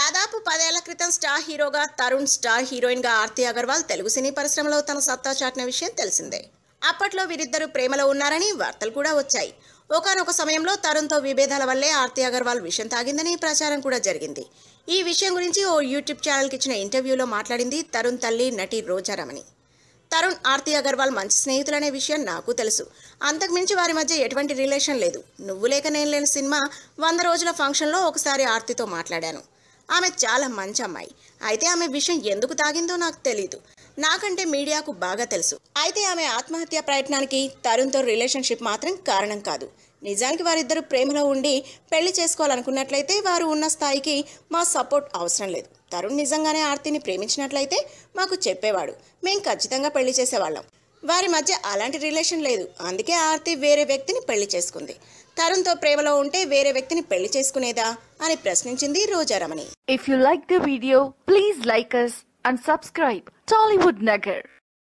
దాదాపు పదేళ్ళ క్రితం స్టార్ హీరోగా తరుణ్ స్టార్ హీరోయిన్గా ఆర్తి అగర్వాల్ తెలుగు సినీ పరిశ్రమలో తన సత్తా చాటిన విషయం తెలిసిందే. అప్పట్లో వీరిద్దరూ ప్రేమలో ఉన్నారని వార్తలు కూడా వచ్చాయి. ఒకనొక సమయంలో తరుణ్తో విభేదాల వల్లే ఆర్తి అగర్వాల్ విషయం తాగిందని ప్రచారం కూడా జరిగింది. ఈ విషయం గురించి ఓ యూట్యూబ్ ఛానల్కి ఇచ్చిన ఇంటర్వ్యూలో మాట్లాడింది తరుణ్ తల్లి నటి రోజారమణి తరుణ్ ఆర్తి అగర్వాల్ మంచి స్నేహితులనే విషయం నాకు తెలుసు. అంతకుమించి వారి మధ్య ఎటువంటి రిలేషన్ లేదు. నువ్వు లేక నేను లేని సినిమా వంద రోజుల ఫంక్షన్లో ఒకసారి ఆర్తితో మాట్లాడాను. ఆమె చాలా మంచి అమ్మాయి. అయితే ఆమె విషయం ఎందుకు తాగిందో నాకు తెలీదు. నాకంటే మీడియాకు బాగా తెలుసు. అయితే ఆమె ఆత్మహత్య ప్రయత్నానికి తరుణ్తో రిలేషన్షిప్ మాత్రం కారణం కాదు. నిజానికి వారిద్దరు ప్రేమలో ఉండి పెళ్ళి చేసుకోవాలనుకున్నట్లయితే వారు ఉన్న స్థాయికి మా సపోర్ట్ అవసరం లేదు. తరుణ్ నిజంగానే ఆర్తిని ప్రేమించినట్లయితే మాకు చెప్పేవాడు. మేం ఖచ్చితంగా పెళ్ళి చేసేవాళ్ళం. వారి మధ్య అలాంటి రిలేషన్ లేదు. అందుకే ఆర్తి వేరే వ్యక్తిని పెళ్ళి చేసుకుంది. తరుణ్తో ప్రేమలో ఉంటే వేరే వ్యక్తిని పెళ్ళి చేసుకునేదా అని ప్రశ్నించింది Rojaramani. If you like the video please like us and subscribe Tollywood Nagar